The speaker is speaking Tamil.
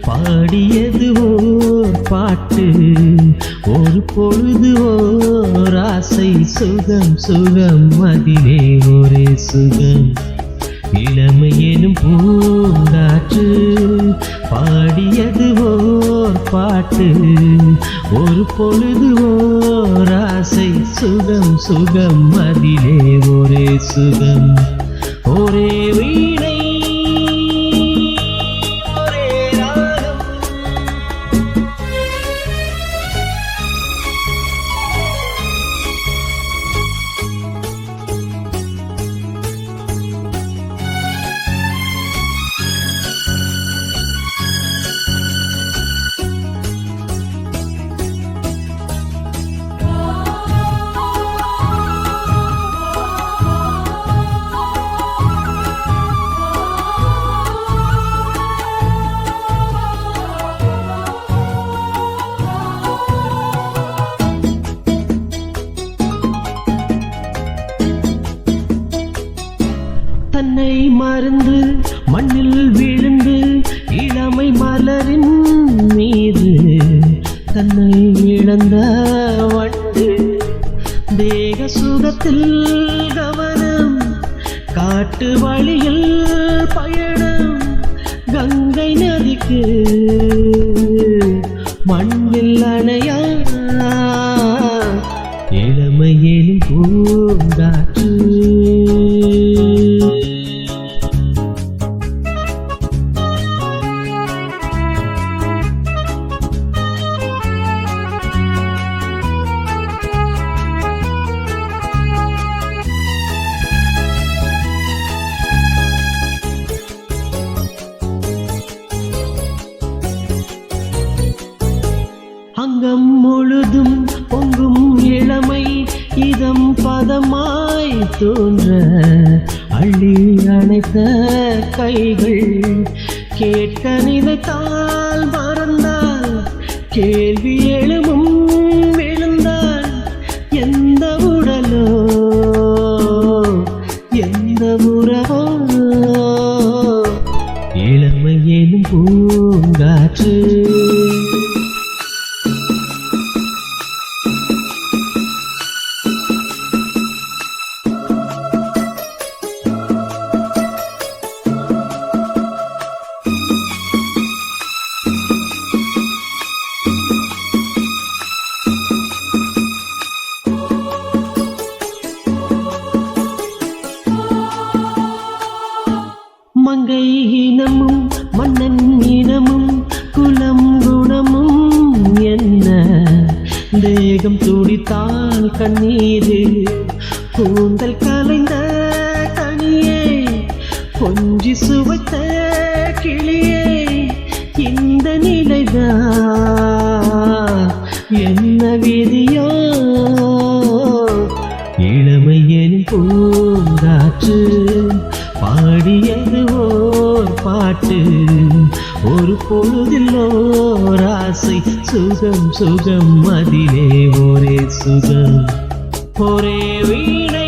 பாடியது ஓர் பாட்டு ஒரு பொழுது ஓர் ஆசை. சுகம் சுகம் அதிலே ஒரே சுகம். இளமை எனும் பூங்காற்று பாடியது ஓர் பாட்டு ஒரு பொழுது ஓர் ஆசை. சுகம் சுகம் அதிலே ஒரே சுகம். ஒரே வீணை தன்னை மறந்து மண்ணில் விழுந்து இளமை மலரின் மீது தன்னை இழந்த வண்டு தேக சுகத்தில் கவனம் காட்டு வழியில் பயணம் கங்கை நதிக்கு மண்ணில் அணையா? இளமையிலும் பூங்காற்று அங்கம் முழுதும் பொங்கும் இளமை இதம் பதமாய் தோன்ற அள்ளி அணைத்த கைகள். கேட்க நினைத்தால் மறந்தால் கேள்வி எழுமும் விழுந்தால் எந்த உடலோ எந்த உறவோ. இளமை எனும் பூங்காற்று மங்கை இனமும் மன்னன் இனமும் குலம் குணமும் என்ன? தேகம் துடித்தால் கண்ணீரு கூந்தல் கலைந்த கனியே கொஞ்சி சுவைத்த கிளியே இந்த நிலைதான் என்ன விதியோ? இளமை பூங்காற்று பாடியது பாட்டு ஒரு பொழுதில் ஓர் சுகம் சுகம். அதிலே ஒரே சுகம். ஒரே வீணை